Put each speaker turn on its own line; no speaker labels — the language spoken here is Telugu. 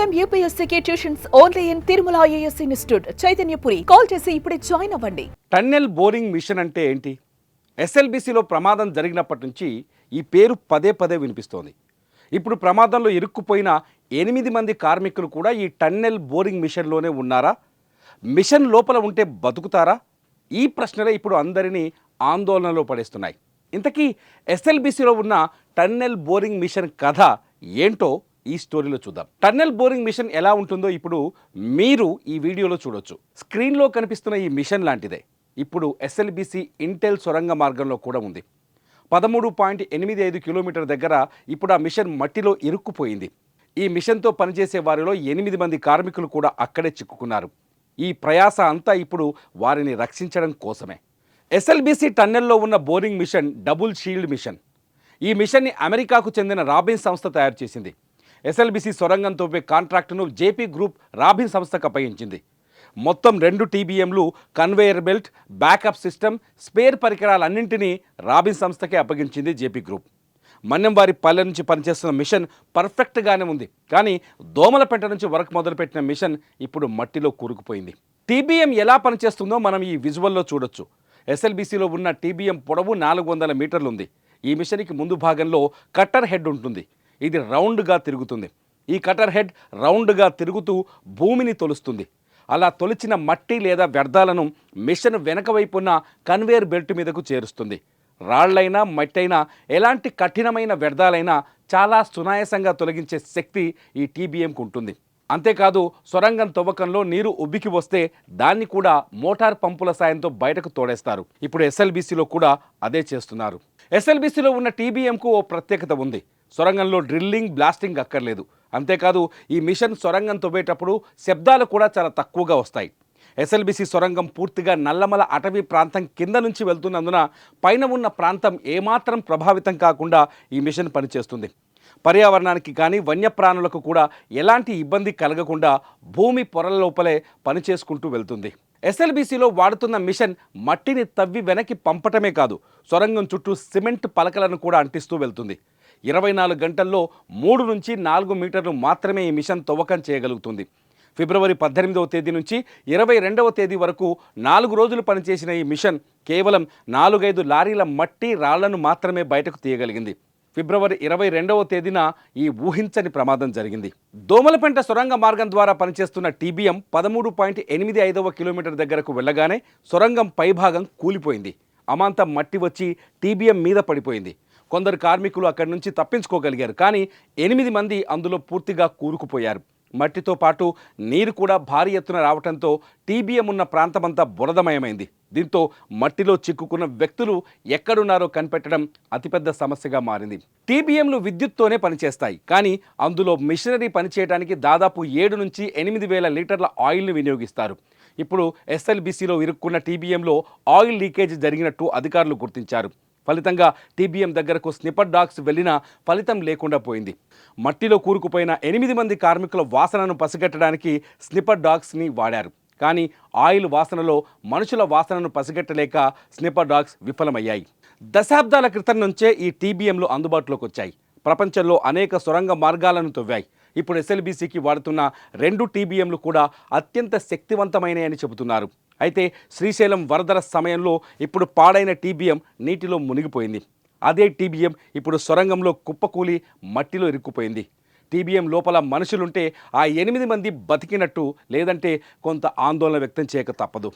Time యూపీఎస్సీకి tuitions only in Tirumala IAS institute Chaitanyapuri call చేసి ఇప్పుడే జాయిన్ అవ్వండి.
టన్నెల్ బోరింగ్ మిషన్ అంటే ఏంటి? ఎస్ఎల్బిసిలో ప్రమాదం జరిగినప్పటి నుంచి ఈ పేరు పదే పదే వినిపిస్తోంది. ఇప్పుడు ప్రమాదంలో ఇరుక్కుపోయిన ఎనిమిది మంది కార్మికులు కూడా ఈ టన్నెల్ బోరింగ్ మిషన్లోనే ఉన్నారా? మిషన్ లోపల ఉంటే బతుకుతారా? ఈ ప్రశ్నలే ఇప్పుడు అందరినీ ఆందోళనలో పడేస్తున్నాయి. ఇంతకీ ఎస్ఎల్బిసిలో ఉన్న టన్నెల్ బోరింగ్ మిషన్ కథ ఏంటో ఈ స్టోరీలో చూద్దాం. టన్నెల్ బోరింగ్ మిషన్ ఎలా ఉంటుందో ఇప్పుడు మీరు ఈ వీడియోలో చూడొచ్చు. స్క్రీన్లో కనిపిస్తున్న ఈ మిషన్ లాంటిదే. ఇప్పుడు ఎస్ఎల్బిసి ఇంటెల్ సొరంగ మార్గంలో కూడా ఉంది. పదమూడు పాయింట్ ఎనిమిది ఐదు కిలోమీటర్ దగ్గర ఇప్పుడు ఆ మిషన్ మట్టిలో ఇరుక్కుపోయింది. ఈ మిషన్తో పనిచేసే వారిలో ఎనిమిది మంది కార్మికులు కూడా అక్కడే చిక్కుకున్నారు. ఈ ప్రయాస అంతా ఇప్పుడు వారిని రక్షించడం కోసమే. ఎస్ఎల్బిసి టన్నెల్లో ఉన్న boring machine double shield machine. ఈ మిషన్ని అమెరికాకు చెందిన రాబిన్ సంస్థ తయారు చేసింది. ఎస్ఎల్బిసి సొరంగం కాంట్రాక్టును జేపీ గ్రూప్ రాబిన్ సంస్థకు అప్పగించింది. మొత్తం రెండు టీబీఎంలు conveyor belt backup system spare పరికరాలన్నింటినీ Robbins సంస్థకే అప్పగించింది జేపీ గ్రూప్. మన్నెంవారి పల్లె నుంచి పనిచేస్తున్న మిషన్ పర్ఫెక్ట్గానే ఉంది. కానీ దోమలపెంట నుంచి వర్క్ మొదలుపెట్టిన మిషన్ ఇప్పుడు మట్టిలో కూరుకుపోయింది. టీబీఎం ఎలా పనిచేస్తుందో మనం ఈ విజువల్లో చూడొచ్చు. ఎస్ఎల్బీసీలో ఉన్న టీబీఎం పొడవు నాలుగు వందల మీటర్లు ఉంది ఈ మిషన్కి ముందు భాగంలో కట్టర్ హెడ్ ఉంటుంది. ఇది రౌండ్గా తిరుగుతుంది. ఈ కటర్ హెడ్ రౌండ్గా తిరుగుతూ భూమిని తొలుస్తుంది. అలా తొలిచిన మట్టి లేదా వ్యర్థాలను మిషన్ వెనక వైపున్న కన్వేయర్ బెల్ట్ మీదకు చేరుస్తుంది. రాళ్ళైనా మట్టైనా ఎలాంటి కఠినమైన వ్యర్థాలైనా చాలా సునాయాసంగా తొలగించే శక్తి ఈ టీబీఎంకు ఉంటుంది. అంతేకాదు సొరంగం తవ్వకంలో నీరు ఉబ్బికి వస్తే దాన్ని కూడా మోటార్ పంపుల సాయంతో బయటకు తోడేస్తారు. ఇప్పుడు ఎస్ఎల్బీసీలో కూడా అదే చేస్తున్నారు. ఎస్ఎల్బీసీలో ఉన్న టీబీఎంకు ఓ ప్రత్యేకత ఉంది. సొరంగంలో డ్రిల్లింగ్ బ్లాస్టింగ్ అక్కర్లేదు. అంతేకాదు ఈ మిషన్ సొరంగం తవ్వేటప్పుడు శబ్దాలు కూడా చాలా తక్కువగా వస్తాయి. ఎస్ఎల్బిసి సొరంగం పూర్తిగా నల్లమల అటవీ ప్రాంతం కింద నుంచి వెళ్తున్నందున పైన ఉన్న ప్రాంతం ఏమాత్రం ప్రభావితం కాకుండా ఈ మిషన్ పనిచేస్తుంది. పర్యావరణానికి కానీ వన్యప్రాణులకు కూడా ఎలాంటి ఇబ్బంది కలగకుండా భూమి పొరల లోపలే పనిచేసుకుంటూ వెళ్తుంది. ఎస్ఎల్బీసీలో వాడుతున్న మిషన్ మట్టిని తవ్వి వెనక్కి పంపటమే కాదు సొరంగం చుట్టూ సిమెంట్ పలకలను కూడా అంటిస్తూ వెళ్తుంది. ఇరవై నాలుగు గంటల్లో మూడు నుంచి నాలుగు మీటర్లు మాత్రమే ఈ మిషన్ తవ్వకం చేయగలుగుతుంది. ఫిబ్రవరి పద్దెనిమిదవ తేదీ నుంచి ఇరవై రెండవ తేదీ వరకు నాలుగు రోజులు పనిచేసిన ఈ మిషన్ కేవలం నాలుగైదు లారీల మట్టి రాళ్ళను మాత్రమే బయటకు తీయగలిగింది. ఫిబ్రవరి ఇరవై రెండవ తేదీన ఈ ఊహించని ప్రమాదం జరిగింది. దోమలపెంట సొరంగ మార్గం ద్వారా పనిచేస్తున్న టీబీఎం పదమూడు పాయింట్ ఎనిమిది ఐదవ కిలోమీటర్ దగ్గరకు వెళ్ళగానే సొరంగం పైభాగం కూలిపోయింది. అమాంతం మట్టి వచ్చి టీబీఎం మీద పడిపోయింది. కొందరు కార్మికులు అక్కడి నుంచి తప్పించుకోగలిగారు. కానీ ఎనిమిది మంది అందులో పూర్తిగా కూరుకుపోయారు. మట్టితో పాటు నీరు కూడా భారీ ఎత్తున రావడంతో టీబీఎం ఉన్న ప్రాంతమంతా బురదమయమైంది. దీంతో మట్టిలో చిక్కుకున్న వ్యక్తులు ఎక్కడున్నారో కనిపెట్టడం అతిపెద్ద సమస్యగా మారింది. టీబీఎంలు విద్యుత్తోనే పనిచేస్తాయి. కానీ అందులో మిషనరీ పనిచేయడానికి దాదాపు ఏడు నుంచి ఎనిమిది వేల లీటర్ల ఆయిల్ని వినియోగిస్తారు. ఇప్పుడు ఎస్ఎల్బీసీలో ఇరుక్కున్న టీబీఎంలో ఆయిల్ లీకేజ్ జరిగినట్టు అధికారులు గుర్తించారు. ఫలితంగా టీబీఎం దగ్గరకు స్నిపర్ డాగ్స్ వెళ్ళినా ఫలితం లేకుండా పోయింది. మట్టిలో కూరుకుపోయిన ఎనిమిది మంది కార్మికుల వాసనను పసిగట్టడానికి స్నిపర్ డాగ్స్ని వాడారు. కానీ ఆయిల్ వాసనలో మనుషుల వాసనను పసిగట్టలేక స్నిపర్ డాగ్స్ విఫలమయ్యాయి. దశాబ్దాల క్రితం నుంచే ఈ టీబీఎంలు అందుబాటులోకి వచ్చాయి. ప్రపంచంలో అనేక సొరంగ మార్గాలను తవ్వాయి. ఇప్పుడు ఎస్ఎల్బీసీకి వాడుతున్న రెండు టీబీఎంలు కూడా అత్యంత శక్తివంతమైనయని చెబుతున్నారు. అయితే శ్రీశైలం వరదల సమయంలో ఇప్పుడు పాడైన టీబీఎం నీటిలో మునిగిపోయింది. అదే టీబీఎం ఇప్పుడు సొరంగంలో కుప్పకూలి మట్టిలో ఇరుక్కుపోయింది. టీబీఎం లోపల మనుషులుంటే ఆ ఎనిమిది మంది బతికినట్టు లేదంటే కొంత ఆందోళన వ్యక్తం చేయక తప్పదు.